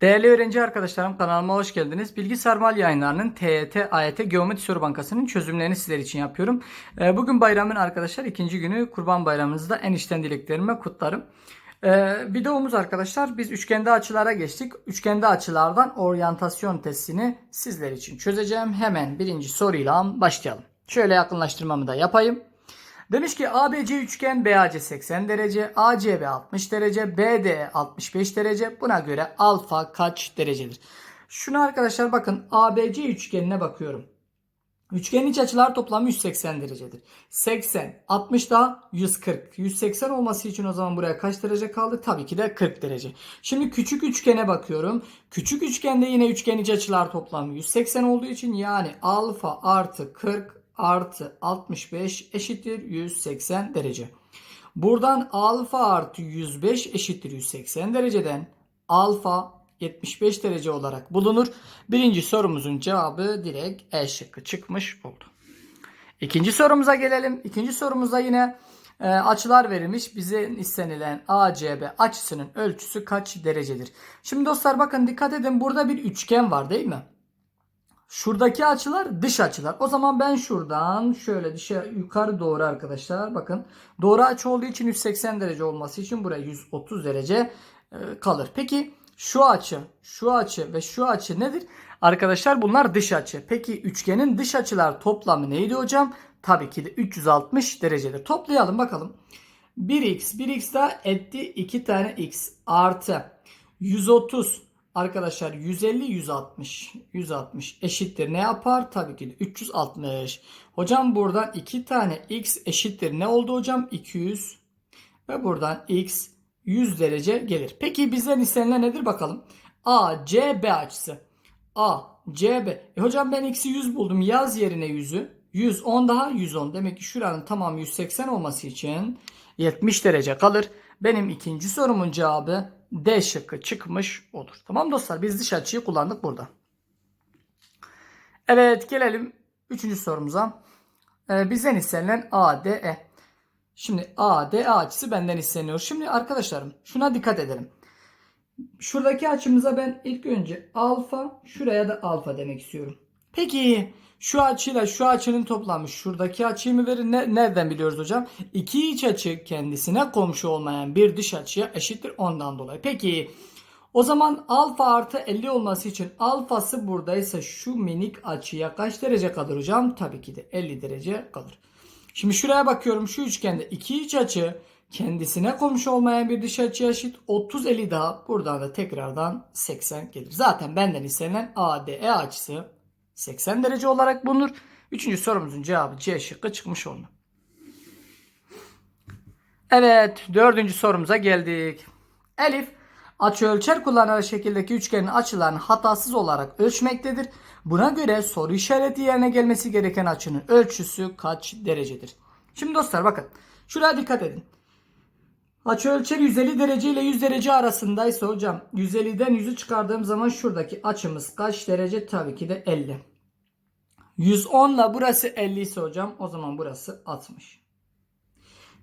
Değerli öğrenci arkadaşlarım kanalıma hoş geldiniz. Bilgi Sarmal yayınlarının TYT, AYT Geometri Soru Bankası'nın çözümlerini sizler için yapıyorum. Ee, Bugün bayramın arkadaşlar ikinci günü Kurban Bayramınızda en içten dileklerimi kutlarım. Ee, videomuz arkadaşlar biz üçgende açılara geçtik. Üçgende açılardan oryantasyon testini sizler için çözeceğim. Hemen birinci soruyla başlayalım. Şöyle yakınlaştırmamı da yapayım. Demiş ki ABC üçgen BAC 80 derece, ACB 60 derece, BDE 65 derece. Buna göre alfa kaç derecedir? Şunu arkadaşlar bakın ABC üçgenine bakıyorum. Üçgenin iç açılar toplamı 180 derecedir. 80, 60 daha 140. 180 olması için o zaman buraya kaç derece kaldı? Tabii ki de 40 derece. Şimdi küçük üçgene bakıyorum. Küçük üçgende yine üçgen iç açılar toplamı 180 olduğu için yani alfa artı 40 artı 65 eşittir 180 derece. Buradan alfa artı 105 eşittir 180 dereceden alfa 75 derece olarak bulunur. Birinci sorumuzun cevabı direkt E şıkkı çıkmış oldu. İkinci sorumuza gelelim. İkinci sorumuzda yine e, açılar verilmiş. Bize istenilen ACB açısının ölçüsü kaç derecedir? Şimdi dostlar bakın dikkat edin burada bir üçgen var değil mi? Şuradaki açılar dış açılar. O zaman ben şuradan şöyle dışa yukarı doğru arkadaşlar bakın. Doğru açı olduğu için 180 derece olması için buraya 130 derece e, kalır. Peki şu açı, şu açı ve şu açı nedir? Arkadaşlar bunlar dış açı. Peki üçgenin dış açılar toplamı neydi hocam? Tabii ki de 360 derecedir. Toplayalım bakalım. 1x, 1x daha etti 2 tane x artı 130 Arkadaşlar 150 160 160 eşittir ne yapar? Tabii ki de 360. Hocam buradan 2 tane x eşittir ne oldu hocam? 200 ve buradan x 100 derece gelir. Peki bizden istenilen nedir bakalım? A, C, B açısı. A, C, B. E hocam ben x'i 100 buldum. Yaz yerine 100'ü. 110 daha 110. Demek ki şuranın tamamı 180 olması için 70 derece kalır. Benim ikinci sorumun cevabı D şıkkı çıkmış olur. Tamam dostlar biz dış açıyı kullandık burada. Evet gelelim üçüncü sorumuza. Ee, bizden istenilen ADE. Şimdi ADE açısı benden isteniyor. Şimdi arkadaşlarım şuna dikkat edelim. Şuradaki açımıza ben ilk önce alfa şuraya da alfa demek istiyorum. Peki şu açıyla şu açının toplamı şuradaki açıyı mı verir? Ne, nereden biliyoruz hocam? İki iç açı kendisine komşu olmayan bir dış açıya eşittir ondan dolayı. Peki o zaman alfa artı 50 olması için alfası buradaysa şu minik açıya kaç derece kalır hocam? Tabii ki de 50 derece kalır. Şimdi şuraya bakıyorum şu üçgende iki iç açı kendisine komşu olmayan bir dış açıya eşit 30 50 daha buradan da tekrardan 80 gelir. Zaten benden istenilen ADE açısı 80 derece olarak bulunur. Üçüncü sorumuzun cevabı C şıkkı çıkmış oldu. Evet dördüncü sorumuza geldik. Elif açı ölçer kullanarak şekildeki üçgenin açılarını hatasız olarak ölçmektedir. Buna göre soru işareti yerine gelmesi gereken açının ölçüsü kaç derecedir? Şimdi dostlar bakın şuraya dikkat edin. Açı ölçer 150 derece ile 100 derece arasındaysa hocam 150'den 100'ü çıkardığım zaman şuradaki açımız kaç derece? Tabii ki de 50. 110 ile burası 50 ise hocam o zaman burası 60.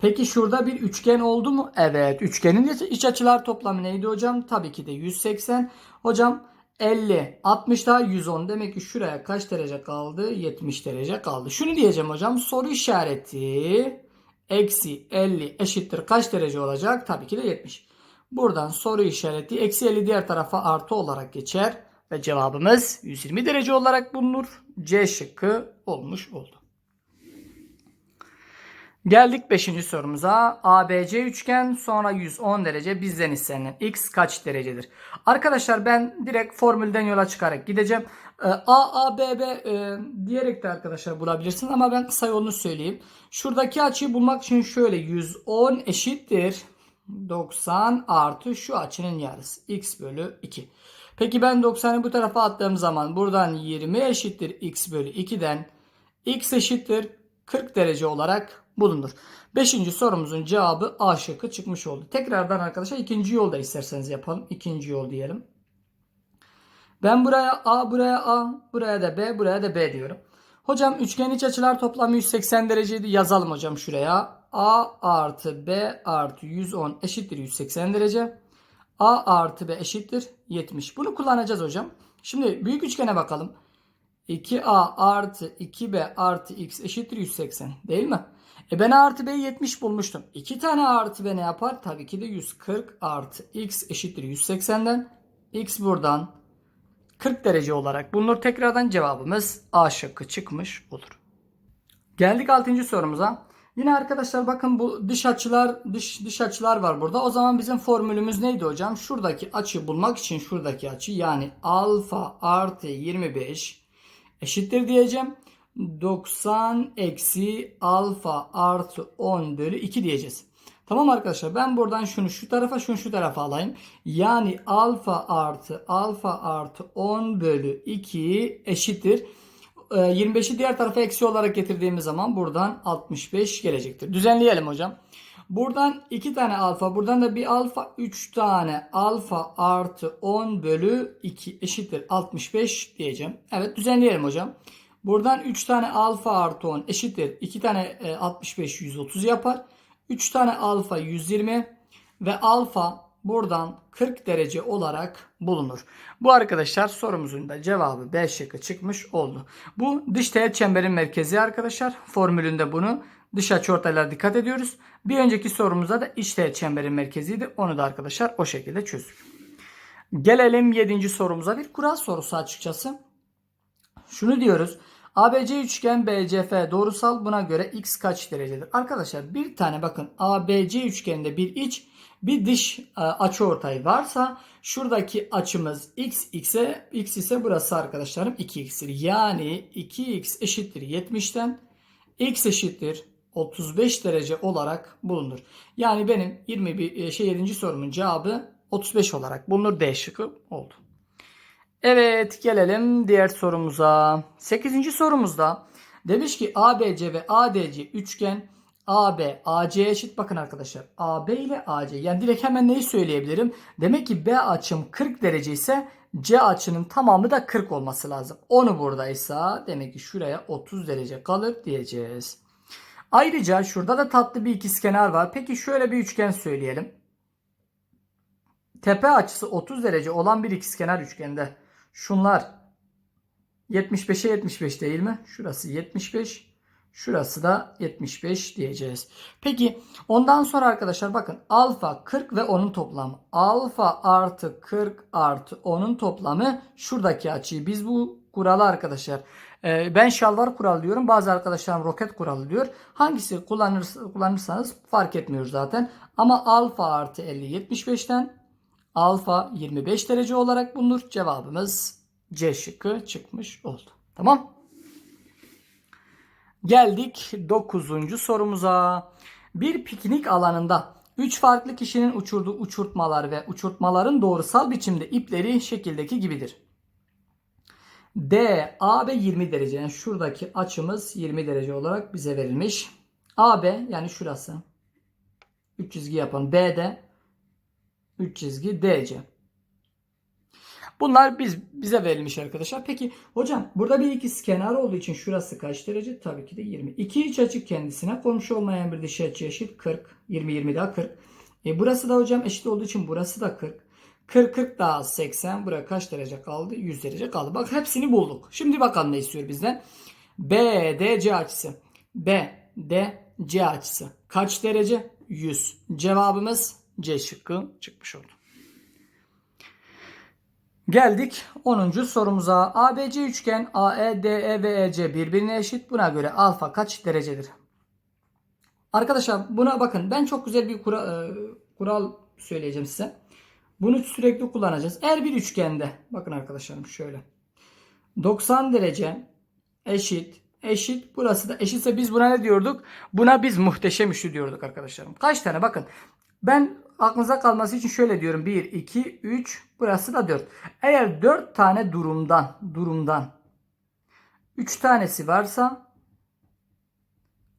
Peki şurada bir üçgen oldu mu? Evet. Üçgenin iç açılar toplamı neydi hocam? Tabii ki de 180. Hocam 50, 60 daha 110. Demek ki şuraya kaç derece kaldı? 70 derece kaldı. Şunu diyeceğim hocam. Soru işareti eksi 50 eşittir kaç derece olacak? Tabii ki de 70. Buradan soru işareti eksi 50 diğer tarafa artı olarak geçer. Ve cevabımız 120 derece olarak bulunur. C şıkkı olmuş oldu. Geldik 5. sorumuza. ABC üçgen sonra 110 derece bizden istenilen x kaç derecedir? Arkadaşlar ben direkt formülden yola çıkarak gideceğim. Ee, A, A, B, B e, diyerek de arkadaşlar bulabilirsiniz ama ben kısa yolunu söyleyeyim. Şuradaki açıyı bulmak için şöyle 110 eşittir 90 artı şu açının yarısı x bölü 2. Peki ben 90'ı bu tarafa attığım zaman buradan 20 eşittir x bölü 2'den x eşittir 40 derece olarak bulunur. Beşinci sorumuzun cevabı A şıkkı çıkmış oldu. Tekrardan arkadaşlar ikinci yolda isterseniz yapalım. İkinci yol diyelim. Ben buraya A, buraya A, buraya da B, buraya da B diyorum. Hocam üçgen iç açılar toplamı 180 dereceydi. Yazalım hocam şuraya. A artı B artı 110 eşittir 180 derece. A artı B eşittir 70. Bunu kullanacağız hocam. Şimdi büyük üçgene bakalım. 2A artı 2B artı X eşittir 180 değil mi? E ben A artı B'yi 70 bulmuştum. 2 tane A artı B ne yapar? Tabii ki de 140 artı X eşittir 180'den. X buradan 40 derece olarak bulunur. Tekrardan cevabımız A şıkkı çıkmış olur. Geldik 6. sorumuza. Yine arkadaşlar bakın bu dış açılar dış dış açılar var burada. O zaman bizim formülümüz neydi hocam? Şuradaki açı bulmak için şuradaki açı yani alfa artı 25 eşittir diyeceğim. 90 eksi alfa artı 10 bölü 2 diyeceğiz. Tamam arkadaşlar ben buradan şunu şu tarafa şunu şu tarafa alayım. Yani alfa artı alfa artı 10 bölü 2 eşittir. Ee, 25'i diğer tarafa eksi olarak getirdiğimiz zaman buradan 65 gelecektir. Düzenleyelim hocam. Buradan 2 tane alfa buradan da bir alfa 3 tane alfa artı 10 bölü 2 eşittir 65 diyeceğim. Evet düzenleyelim hocam. Buradan 3 tane alfa artı 10 eşittir 2 tane e, 65 130 yapar. 3 tane alfa 120 ve alfa buradan 40 derece olarak bulunur. Bu arkadaşlar sorumuzun da cevabı B şıkkı çıkmış oldu. Bu dış teğet çemberin merkezi arkadaşlar. Formülünde bunu dış açıortaylara dikkat ediyoruz. Bir önceki sorumuzda da iç teğet çemberin merkeziydi. Onu da arkadaşlar o şekilde çözdük. Gelelim 7. sorumuza bir kural sorusu açıkçası. Şunu diyoruz. ABC üçgen BCF doğrusal buna göre x kaç derecedir? Arkadaşlar bir tane bakın ABC üçgeninde bir iç bir dış e, açıortay varsa şuradaki açımız x x'e x ise burası arkadaşlarım 2x'tir. Yani 2x eşittir 70'ten x eşittir 35 derece olarak bulunur. Yani benim 21 şey 7. sorumun cevabı 35 olarak bulunur. D şıkkı oldu. Evet gelelim diğer sorumuza. 8. sorumuzda demiş ki ABC ve ADC üçgen AB AC eşit bakın arkadaşlar. AB ile AC yani direkt hemen neyi söyleyebilirim? Demek ki B açım 40 derece ise C açının tamamı da 40 olması lazım. Onu buradaysa demek ki şuraya 30 derece kalır diyeceğiz. Ayrıca şurada da tatlı bir ikizkenar var. Peki şöyle bir üçgen söyleyelim. Tepe açısı 30 derece olan bir ikizkenar üçgende şunlar 75'e 75 değil mi? Şurası 75. Şurası da 75 diyeceğiz. Peki ondan sonra arkadaşlar bakın alfa 40 ve onun toplamı. Alfa artı 40 artı onun toplamı şuradaki açıyı. Biz bu kuralı arkadaşlar e, ben şalvar kuralı diyorum. Bazı arkadaşlarım roket kuralı diyor. Hangisi kullanırsa, kullanırsanız fark etmiyor zaten. Ama alfa artı 50 75'ten alfa 25 derece olarak bulunur. Cevabımız C şıkkı çıkmış oldu. Tamam. Geldik 9. sorumuza. Bir piknik alanında 3 farklı kişinin uçurduğu uçurtmalar ve uçurtmaların doğrusal biçimde ipleri şekildeki gibidir. D, AB 20 derece. Yani şuradaki açımız 20 derece olarak bize verilmiş. AB yani şurası. 3 çizgi yapan B'de 3 çizgi DC. Bunlar biz bize verilmiş arkadaşlar. Peki hocam burada bir ikiz kenar olduğu için şurası kaç derece? Tabii ki de 20. İki iç açı kendisine komşu olmayan bir dış açı eşit 40. 20 20 daha 40. E burası da hocam eşit olduğu için burası da 40. 40 40 daha 80. Buraya kaç derece kaldı? 100 derece kaldı. Bak hepsini bulduk. Şimdi bakalım ne istiyor bizden? BDC açısı. BDC açısı. Kaç derece? 100. Cevabımız C şıkkı çıkmış oldu. Geldik 10. sorumuza. ABC üçgen AE, DE ve EC birbirine eşit. Buna göre alfa kaç derecedir? Arkadaşlar buna bakın. Ben çok güzel bir kura, e, kural söyleyeceğim size. Bunu sürekli kullanacağız. Eğer bir üçgende bakın arkadaşlarım şöyle. 90 derece eşit eşit. Burası da eşitse biz buna ne diyorduk? Buna biz muhteşem üçlü diyorduk arkadaşlarım. Kaç tane bakın. Ben aklınıza kalması için şöyle diyorum. 1, 2, 3. Burası da 4. Eğer 4 tane durumdan durumdan 3 tanesi varsa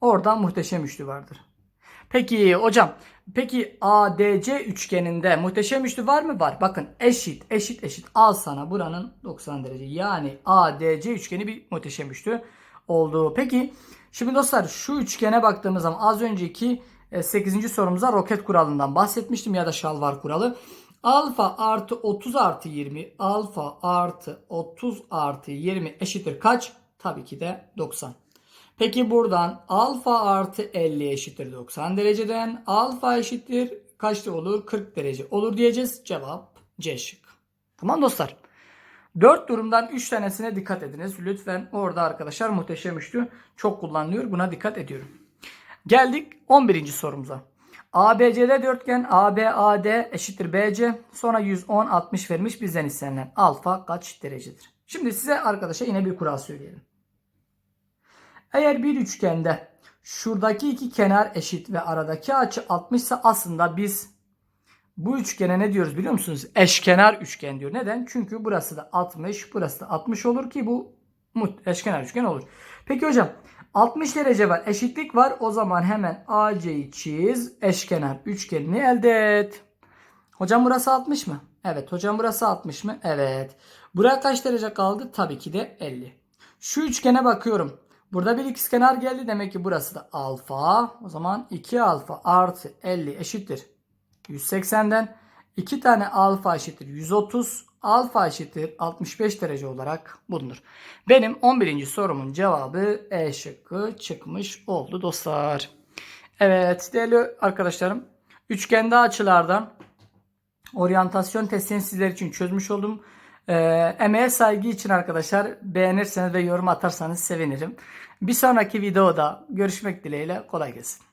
oradan muhteşem üçlü vardır. Peki hocam peki ADC üçgeninde muhteşem üçlü var mı? Var. Bakın eşit eşit eşit. Al sana buranın 90 derece. Yani ADC üçgeni bir muhteşem üçlü oldu. Peki Şimdi dostlar şu üçgene baktığımız zaman az önceki 8. sorumuza roket kuralından bahsetmiştim ya da şalvar kuralı. Alfa artı 30 artı 20 alfa artı 30 artı 20 eşittir kaç? Tabii ki de 90. Peki buradan alfa artı 50 eşittir 90 dereceden alfa eşittir kaçta olur? 40 derece olur diyeceğiz. Cevap C şık. Tamam dostlar. 4 durumdan 3 tanesine dikkat ediniz. Lütfen orada arkadaşlar muhteşem üçlü çok kullanılıyor. Buna dikkat ediyorum. Geldik 11. sorumuza. ABCD dörtgen ABAD eşittir BC. Sonra 110 60 vermiş bizden istenilen alfa kaç derecedir? Şimdi size arkadaşa yine bir kural söyleyelim. Eğer bir üçgende şuradaki iki kenar eşit ve aradaki açı 60 ise aslında biz bu üçgene ne diyoruz biliyor musunuz? Eşkenar üçgen diyor. Neden? Çünkü burası da 60, burası da 60 olur ki bu eşkenar üçgen olur. Peki hocam 60 derece var, eşitlik var. O zaman hemen AC'yi çiz, eşkenar üçgenini elde et. Hocam burası 60 mı? Evet. Hocam burası 60 mı? Evet. Buraya kaç derece kaldı? Tabii ki de 50. Şu üçgene bakıyorum. Burada bir ikizkenar geldi. Demek ki burası da alfa. O zaman 2 alfa artı 50 eşittir. 180'den 2 tane alfa eşittir 130. Alfa eşittir 65 derece olarak bulunur. Benim 11. sorumun cevabı E şıkkı çıkmış oldu dostlar. Evet değerli arkadaşlarım. Üçgende açılardan oryantasyon testini sizler için çözmüş oldum. Ee, emeğe saygı için arkadaşlar beğenirseniz ve yorum atarsanız sevinirim. Bir sonraki videoda görüşmek dileğiyle kolay gelsin.